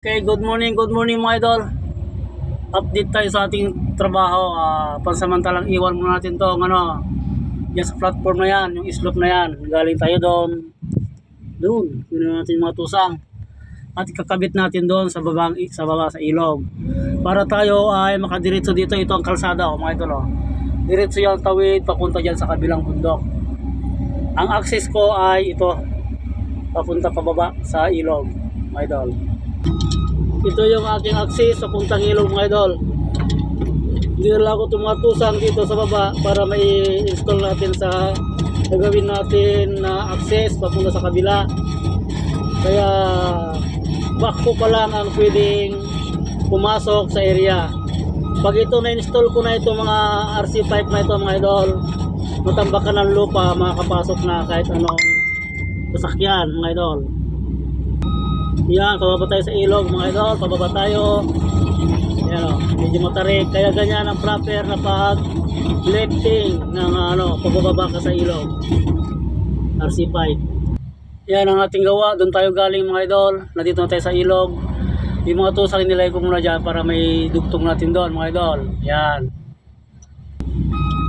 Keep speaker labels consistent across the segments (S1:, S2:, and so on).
S1: Okay, good morning, good morning mga idol. Update tayo sa ating trabaho. Ah, pansamantalang iwan muna natin to, ano, yan sa platform na yan, yung slope na yan. Galing tayo doon. Doon, yun natin mga tusang. At kakabit natin doon sa baba, sa baba sa ilog. Para tayo ay makadiretso dito, ito ang kalsada, oh, mga idol. Oh. Diretso yung tawid, papunta dyan sa kabilang bundok. Ang access ko ay ito, papunta pababa sa ilog, mga idol. Ito yung aking access sa puntang ilog mga idol. Hindi na lang ako tumatusang dito sa baba para may install natin sa gagawin natin na access papunta sa kabila. Kaya back ko pa lang ang pwedeng pumasok sa area. Pag ito na-install ko na ito mga RC pipe na ito mga idol, matambakan ng lupa, makakapasok na kahit anong sasakyan mga idol. Yan, pababa tayo sa ilog mga idol, pababa tayo. Yan o, medyo matarik. Kaya ganyan ang proper na pag lifting ng ano, pagbababa ka sa ilog. RC5. Yan ang ating gawa. Doon tayo galing mga idol. Nandito na tayo sa ilog. Yung mga tusang nilay ko muna dyan para may dugtong natin doon mga idol. Yan.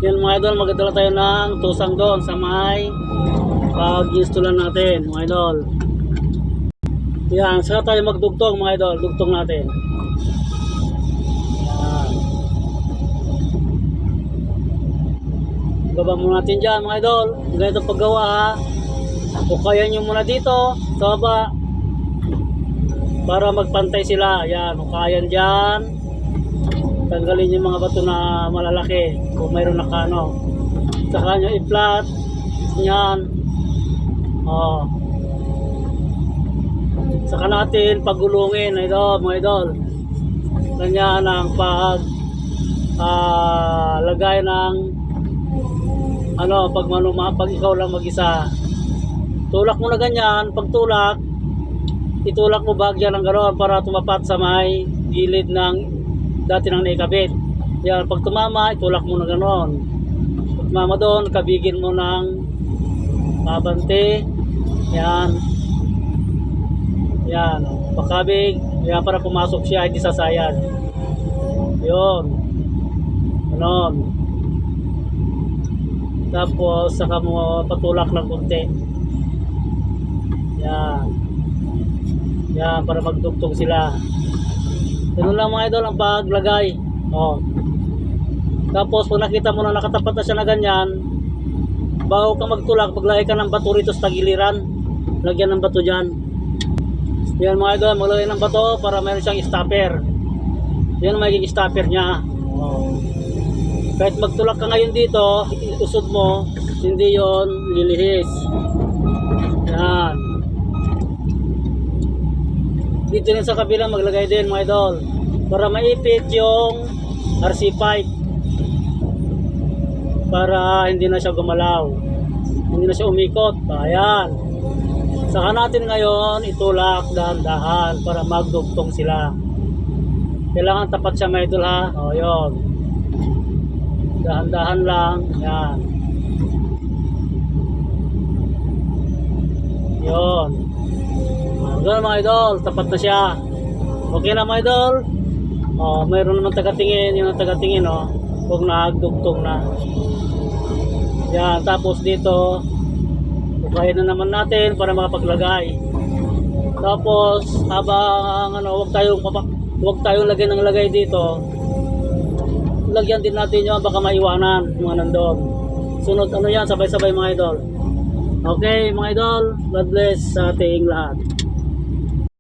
S1: Yan mga idol, magdala tayo ng tusang doon sa may pag-installan natin mga idol. Yan, saka tayo magdugtong mga idol, dugtong natin. Yan. Baba muna natin dyan mga idol. Ganito paggawa ha. O kaya nyo muna dito, sa baba. Para magpantay sila. Yan, o kaya dyan. Tanggalin yung mga bato na malalaki. Kung mayroon nakano. Saka nyo i-flat. Yan. Oh. Saka natin pagulungin, idol, mga idol. Ganyan ang pag ah, lagay ng ano, pag manuma, pag ikaw lang mag-isa. Tulak mo na ganyan, pag tulak, itulak mo bagya ng gano'n para tumapat sa may gilid ng dati nang naikabit. Yan, pag tumama, itulak mo na gano'n. Pag tumama doon, kabigin mo ng babante. Yan, yan, pakabig. Yan para pumasok siya, hindi sasayad. Yun. Ganon. Tapos, saka mo patulak ng konti. Yan. Yan, para magdugtong sila. Ganun lang mga idol ang paglagay. Oh. Tapos, pag nakita mo na nakatapat na siya na ganyan, bago ka magtulak, paglagay ka ng bato rito sa tagiliran. Lagyan ng bato dyan. Yan mga idol, maglagay ng bato para meron siyang stopper. Yan ang magiging stopper niya. Oh. Kahit magtulak ka ngayon dito, usod mo, hindi yon lilihis. Yan. Dito rin sa kabila maglagay din mga idol para maipit yung RC pipe para hindi na siya gumalaw hindi na siya umikot ayan Saka natin ngayon itulak dahan-dahan para magdugtong sila. Kailangan tapat siya may idol ha. O yun. Dahan-dahan lang. Yan. Yun. Ganun mga idol. Tapat na siya. Okay na mga idol. O, mayroon naman tagatingin. Yung tagatingin o. Huwag nagdugtong na. Yan. Tapos dito Bukayin na naman natin para makapaglagay. Tapos habang ano, wag tayong wag tayong lagyan ng lagay dito. Lagyan din natin 'yon baka maiwanan mga nandoon. Sunod ano 'yan, sabay-sabay mga idol. Okay, mga idol, God bless sa ating lahat.